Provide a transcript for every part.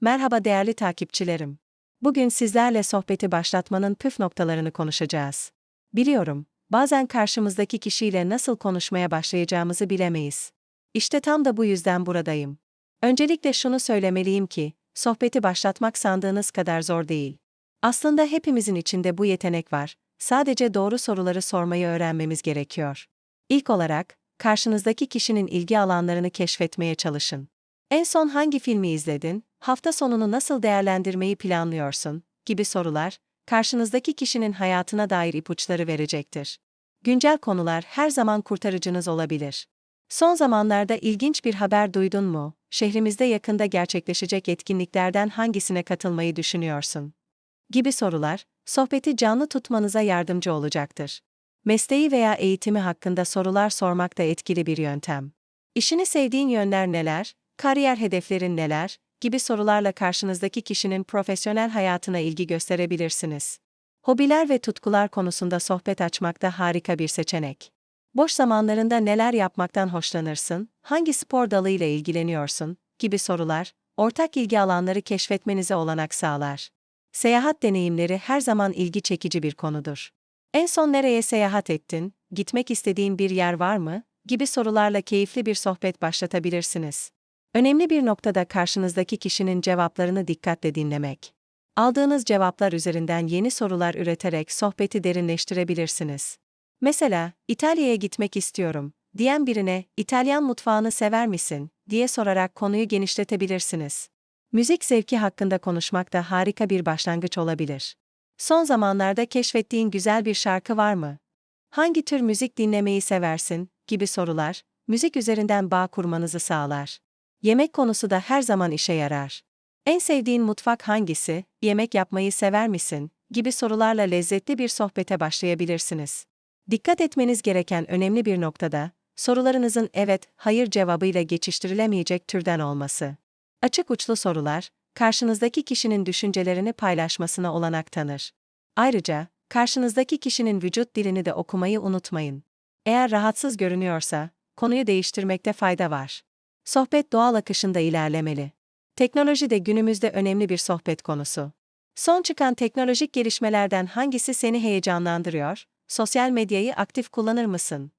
Merhaba değerli takipçilerim. Bugün sizlerle sohbeti başlatmanın püf noktalarını konuşacağız. Biliyorum, bazen karşımızdaki kişiyle nasıl konuşmaya başlayacağımızı bilemeyiz. İşte tam da bu yüzden buradayım. Öncelikle şunu söylemeliyim ki, sohbeti başlatmak sandığınız kadar zor değil. Aslında hepimizin içinde bu yetenek var. Sadece doğru soruları sormayı öğrenmemiz gerekiyor. İlk olarak, karşınızdaki kişinin ilgi alanlarını keşfetmeye çalışın. En son hangi filmi izledin? Hafta sonunu nasıl değerlendirmeyi planlıyorsun? gibi sorular, karşınızdaki kişinin hayatına dair ipuçları verecektir. Güncel konular her zaman kurtarıcınız olabilir. Son zamanlarda ilginç bir haber duydun mu? Şehrimizde yakında gerçekleşecek etkinliklerden hangisine katılmayı düşünüyorsun? gibi sorular, sohbeti canlı tutmanıza yardımcı olacaktır. Mesleği veya eğitimi hakkında sorular sormak da etkili bir yöntem. İşini sevdiğin yönler neler, kariyer hedeflerin neler gibi sorularla karşınızdaki kişinin profesyonel hayatına ilgi gösterebilirsiniz. Hobiler ve tutkular konusunda sohbet açmak da harika bir seçenek. Boş zamanlarında neler yapmaktan hoşlanırsın, hangi spor dalıyla ilgileniyorsun gibi sorular, ortak ilgi alanları keşfetmenize olanak sağlar. Seyahat deneyimleri her zaman ilgi çekici bir konudur. En son nereye seyahat ettin, gitmek istediğin bir yer var mı? gibi sorularla keyifli bir sohbet başlatabilirsiniz. Önemli bir noktada karşınızdaki kişinin cevaplarını dikkatle dinlemek. Aldığınız cevaplar üzerinden yeni sorular üreterek sohbeti derinleştirebilirsiniz. Mesela, İtalya'ya gitmek istiyorum diyen birine İtalyan mutfağını sever misin diye sorarak konuyu genişletebilirsiniz. Müzik zevki hakkında konuşmak da harika bir başlangıç olabilir. Son zamanlarda keşfettiğin güzel bir şarkı var mı? Hangi tür müzik dinlemeyi seversin? gibi sorular, müzik üzerinden bağ kurmanızı sağlar. Yemek konusu da her zaman işe yarar. En sevdiğin mutfak hangisi? Yemek yapmayı sever misin? gibi sorularla lezzetli bir sohbete başlayabilirsiniz. Dikkat etmeniz gereken önemli bir noktada, sorularınızın evet, hayır cevabıyla geçiştirilemeyecek türden olması. Açık uçlu sorular, karşınızdaki kişinin düşüncelerini paylaşmasına olanak tanır. Ayrıca, karşınızdaki kişinin vücut dilini de okumayı unutmayın. Eğer rahatsız görünüyorsa, konuyu değiştirmekte fayda var. Sohbet doğal akışında ilerlemeli. Teknoloji de günümüzde önemli bir sohbet konusu. Son çıkan teknolojik gelişmelerden hangisi seni heyecanlandırıyor? Sosyal medyayı aktif kullanır mısın?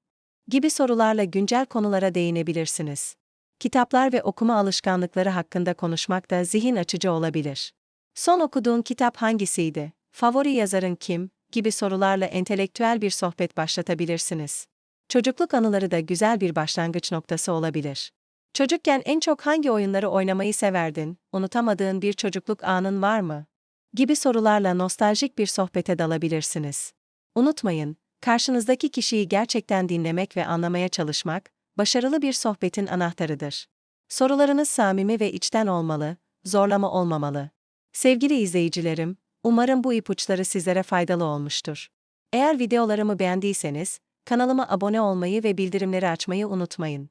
Gibi sorularla güncel konulara değinebilirsiniz. Kitaplar ve okuma alışkanlıkları hakkında konuşmak da zihin açıcı olabilir. Son okuduğun kitap hangisiydi? Favori yazarın kim? gibi sorularla entelektüel bir sohbet başlatabilirsiniz. Çocukluk anıları da güzel bir başlangıç noktası olabilir. Çocukken en çok hangi oyunları oynamayı severdin, unutamadığın bir çocukluk anın var mı? Gibi sorularla nostaljik bir sohbete dalabilirsiniz. Unutmayın, karşınızdaki kişiyi gerçekten dinlemek ve anlamaya çalışmak, başarılı bir sohbetin anahtarıdır. Sorularınız samimi ve içten olmalı, zorlama olmamalı. Sevgili izleyicilerim, umarım bu ipuçları sizlere faydalı olmuştur. Eğer videolarımı beğendiyseniz, kanalıma abone olmayı ve bildirimleri açmayı unutmayın.